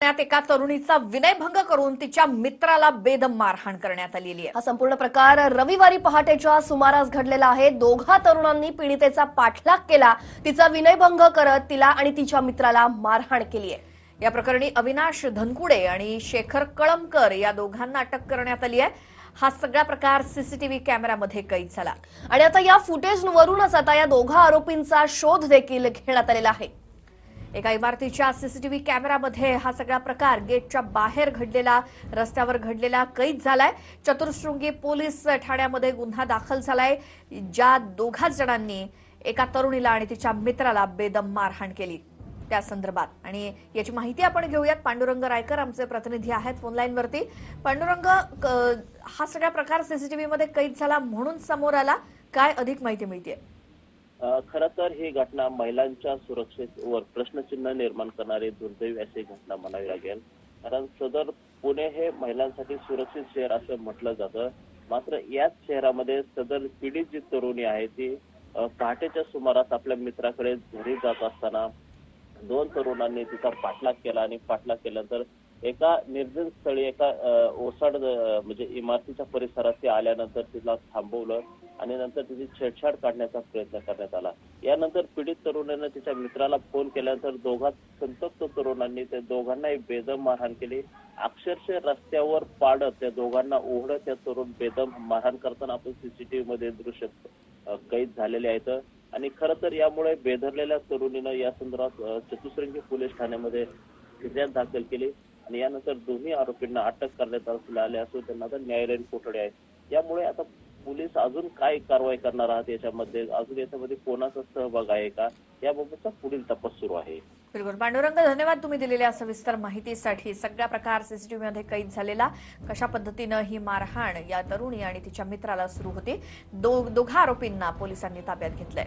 पुण्यात एका तरुणीचा विनयभंग करून तिच्या मित्राला बेदम मारहाण करण्यात आलेली आहे. हा संपूर्ण प्रकार रविवारी पहाटेच्या सुमारास घडलेला आहे. दोघा तरुणांनी पीडितेचा पाठलाग केला. तिचा विनयभंग करत तिला आणि तिच्या मित्राला मारहाण केली आहे. या प्रकरणी अविनाश धनकुडे आणि शेखर कळमकर या दोघांना अटक करण्यात आली आहे. हा सगळा प्रकार सीसीटीव्ही कॅमेऱ्यामध्ये कैद झाला. आणि आता या फुटेजवरूनच आता या दोघा आरोपींचा शोध देखील घेण्यात आलेला आहे. एका इमारतीच्या सीसीटीव्ही कॅमेरामध्ये हा सगळा प्रकार गेटच्या बाहेर घडलेला रस्त्यावर घडलेला कैद झालाय. चतुर्शृंगी पोलीस ठाण्यामध्ये गुन्हा दाखल झालाय. ज्या दोघाच जणांनी एका तरुणीला आणि तिच्या मित्राला बेदम मारहाण केली. त्या संदर्भात. आणि याची माहिती आपण घेऊयात. पांडुरंग रायकर आमचे प्रतिनिधी आहेत फोनलाईनवरती. पांडुरंग क- हा सगळा प्रकार सीसीटीव्ही मध्ये कैद झाला म्हणून समोर आला. काय अधिक माहिती मिळते खरं तर ही घटना महिलांच्या सुरक्षेवर प्रश्नचिन्ह निर्माण करणारी दुर्दैवी अशी घटना म्हणावी लागेल. कारण सदर पुणे हे महिलांसाठी सुरक्षित शहर असं म्हटलं जातं. मात्र याच शहरामध्ये सदर पीडित जी तरुणी आहे ती पहाटेच्या सुमारास आपल्या मित्राकडे घरी जात असताना दोन तरुणांनी तिचा पाठलाग केला आणि पाठलाग केल्यानंतर एका निर्जन स्थळी एका ओसाड म्हणजे इमारतीच्या परिसरात ते आल्यानंतर तिला थांबवलं आणि नंतर तिची छेडछाड काढण्याचा प्रयत्न करण्यात आला. यानंतर पीडित तरुणीनं तिच्या मित्राला फोन केल्यानंतर दोघा संतप्त तरुणांनी त्या दोघांनाही बेदम मारहाण केली. अक्षरशः रस्त्यावर पाडत त्या दोघांना ओढत त्या तरुण बेदम मारहाण करताना आपण सीसीटीव्ही मध्ये दृश्य कैद झालेले आहेत. आणि खर तर यामुळे बेधरलेल्या तरुणीनं या संदर्भात चतुश्रंगी पोलीस ठाण्यामध्ये फिर्याद दाखल केली. आणि यानंतर दोन्ही आरोपींना अटक करण्यात आले असून त्यांना आता न्यायालयीन कोठडी आहे. यामुळे आता पोलीस अजून काय कारवाई करणार आहात याच्यामध्ये? अजून याच्यामध्ये कोणाचा सहभाग आहे का? याबाबतचा पुढील तपास सुरू आहे. बिलकुल. पांडुरंग धन्यवाद तुम्ही दिलेल्या सविस्तर माहितीसाठी. सगळ्या प्रकार सीसीटीव्ही मध्ये कैद झालेला कशा पद्धतीनं ही मारहाण या तरुणी आणि तिच्या मित्राला सुरू होती दो- दोघा आरोपींना पोलिसांनी ताब्यात घेतलंय.